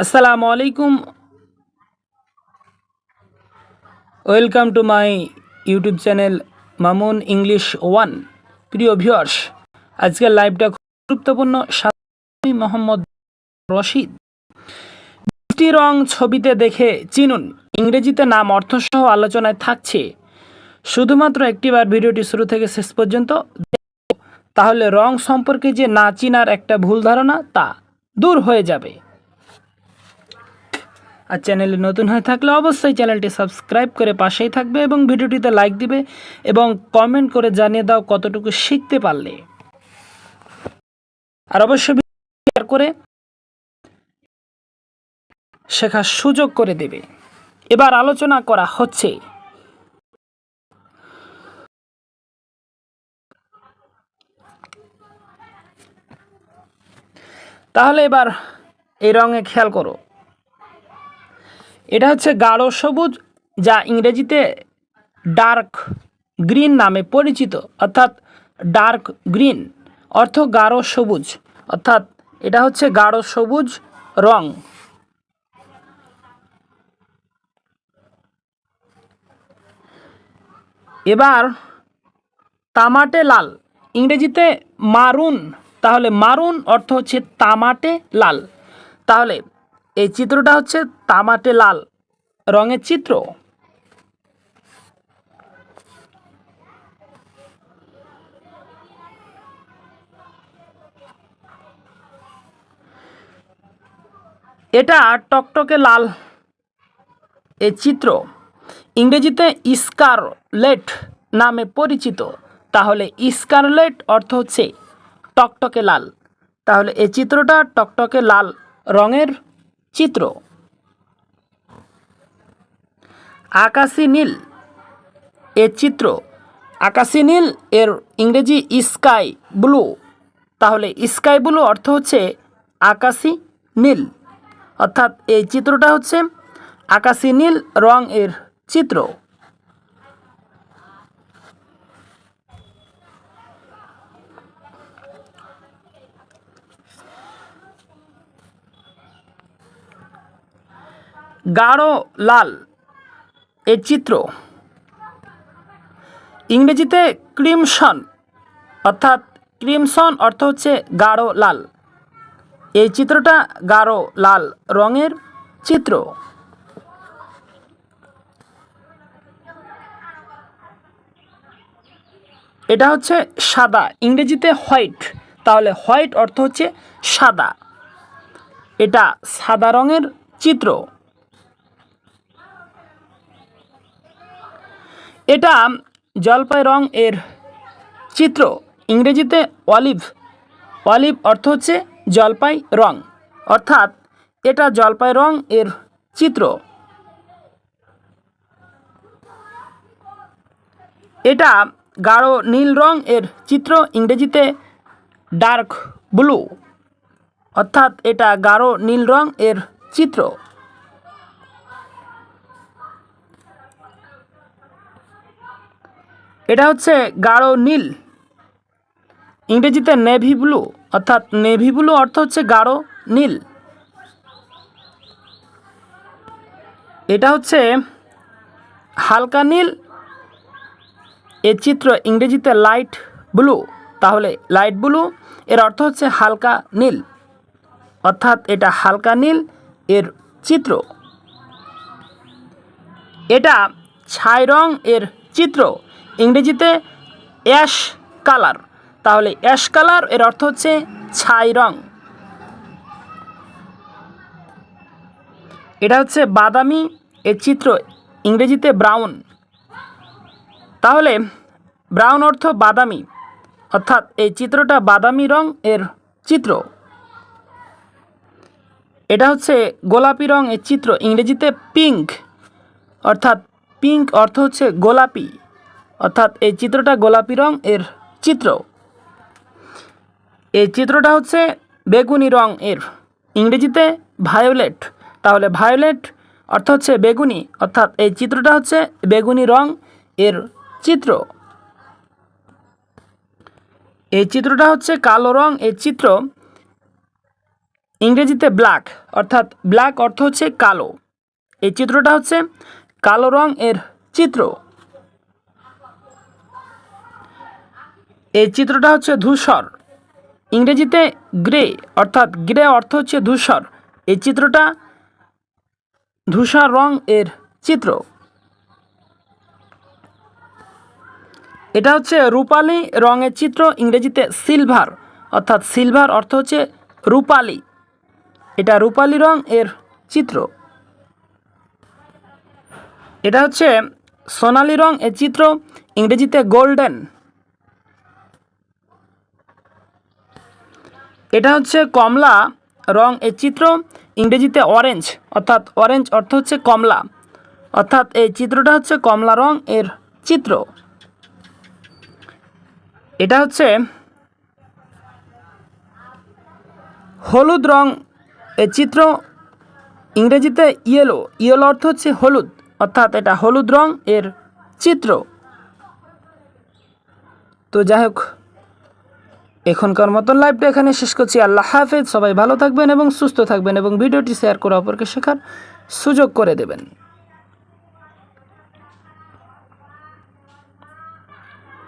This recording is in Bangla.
আসসালামু আলাইকুম। Welcome to my YouTube channel Mamun English one. প্রিয় ভিউয়ার্স, আজকের লাইভটা গুরুত্বপূর্ণ। মোহাম্মদ রশিদ। মিষ্টি রং ছবিতে দেখে চিনুন। ইংরেজিতে নাম, অর্থসহ আলোচনায় থাকছে। শুধুমাত্র একটিবার ভিডিওটি শুরু থেকে শেষ পর্যন্ত তাহলে রং সম্পর্কে যে না চিনার একটা ভুল ধারণা, তা দূর হয়ে যাবে। আর চ্যানেলে নতুন হয়ে থাকলে অবশ্যই চ্যানেলটি সাবস্ক্রাইব করে পাশেই থাকবে এবং ভিডিওটিতে লাইক দিবে এবং কমেন্ট করে জানিয়ে দাও কতটুকু শিখতে পারলে। আর অবশ্যই শেয়ার করে শেখার সুযোগ করে দেবে। এবার আলোচনা করা হচ্ছে তাহলে এবার এই রঙে খেয়াল করো। এটা হচ্ছে গাঢ় সবুজ, যা ইংরেজিতে ডার্ক গ্রিন নামে পরিচিত, অর্থাৎ ডার্ক গ্রিন অর্থ গাঢ় সবুজ, অর্থাৎ এটা হচ্ছে গাঢ় সবুজ রং। এবার তামাটে লাল, ইংরেজিতে মারুন তাহলে মারুন অর্থ হচ্ছে তামাটে লাল। তাহলে এই চিত্রটা হচ্ছে তামাটে লাল রঙের চিত্র। এটা টকটকে লাল এ চিত্র। ইংরেজিতে স্কারলেট নামে পরিচিত। তাহলে স্কারলেট অর্থ হচ্ছে টকটকে লাল। তাহলে এই চিত্রটা টকটকে লাল রঙের চিত্র। আকাশি নীল এর চিত্র। আকাশি নীল এর ইংরেজি স্কাই ব্লু। তাহলে স্কাই ব্লু অর্থ হচ্ছে আকাশি নীল। অর্থাৎ এই চিত্রটা হচ্ছে আকাশি নীল রং এর চিত্র। গাঢ় লাল এর চিত্র। ইংরেজিতে ক্রিমসন, অর্থাৎ ক্রিমসন অর্থ হচ্ছে গাঢ় লাল। এই চিত্রটা গাঢ় লাল রঙের চিত্র। এটা হচ্ছে সাদা, ইংরেজিতে হোয়াইট। তাহলে হোয়াইট অর্থ হচ্ছে সাদা। এটা সাদা রঙের চিত্র। এটা জলপাই রং এর চিত্র। ইংরেজিতে অলিভ। অলিভ অর্থ হচ্ছে জলপাই রং। অর্থাৎ এটা জলপাই রং এর চিত্র। এটা গাঢ় নীল রং এর চিত্র, ইংরেজিতে ডার্ক ব্লু। অর্থাৎ এটা গাঢ় নীল রং এর চিত্র। এটা হচ্ছে গাঢ় নীল। ইংরেজিতে নেভি ব্লু, অর্থাৎ নেভি ব্লু অর্থ হচ্ছে গাঢ় নীল। এটা হচ্ছে হালকা নীল এর চিত্র ইংরেজিতে লাইট ব্লু। তাহলে লাইট ব্লু, এর অর্থ হচ্ছে হালকা নীল। অর্থাৎ এটা হালকা নীল, এর চিত্র। এটা ছাই রং, এর চিত্র। ইংরেজিতে অ্যাশ কালার। তাহলে অ্যাশ কালার, এর অর্থ হচ্ছে ছাই রং। এটা হচ্ছে বাদামি, এর চিত্র ইংরেজিতে ব্রাউন। তাহলে ব্রাউন অর্থ বাদামি, অর্থাৎ এই চিত্রটা বাদামি রং, এর চিত্র। এটা হচ্ছে গোলাপি রং, এর চিত্র ইংরেজিতে পিঙ্ক, অর্থাৎ পিঙ্ক অর্থ হচ্ছে গোলাপি। অর্থাৎ এই চিত্রটা গোলাপি রং এর চিত্র। এই চিত্রটা হচ্ছে বেগুনি রং এর। ইংরেজিতে ভায়োলেট তাহলে ভায়োলেট অর্থ হচ্ছে বেগুনি। অর্থাৎ এই চিত্রটা হচ্ছে বেগুনি রং এর চিত্র। এই চিত্রটা হচ্ছে কালো রং এই চিত্র। ইংরেজিতে ব্ল্যাক অর্থাৎ ব্ল্যাক অর্থ হচ্ছে কালো। এই চিত্রটা হচ্ছে কালো রং এর চিত্র। এই চিত্রটা হচ্ছে ধূসর। ইংরেজিতে গ্রে অর্থাৎ গ্রে অর্থ হচ্ছে ধূসর। এই চিত্রটা ধূসর রং এর চিত্র। এটা হচ্ছে রূপালি রঙের চিত্র, ইংরেজিতে সিলভার। অর্থাৎ সিলভার অর্থ হচ্ছে রূপালি। এটা রূপালি রং এর চিত্র। এটা হচ্ছে সোনালি রং এর চিত্র, ইংরেজিতে গোল্ডেন। হচ্ছে কমলা, রং এর চিত্র, ইংরেজিতে অরেঞ্জ অর্থাৎ অরেঞ্জ অর্থ হচ্ছে কমলা। অর্থাৎ এই চিত্রটা হচ্ছে কমলা রং এর চিত্র। এটা হচ্ছে হলুদ রং এর চিত্র, ইংরেজিতে ইয়েলো ইয়েলো অর্থ হচ্ছে হলুদ, অর্থাৎ এটা হলুদ রং এর চিত্র। তো যাই হোক এখনকার মতন লাইভটা এখানে শেষ করছি। আল্লাহ হাফেজ। সবাই ভালো থাকবেন এবং সুস্থ থাকবেন এবং ভিডিওটি শেয়ার করে অপরকে শেখার সুযোগ করে দেবেন।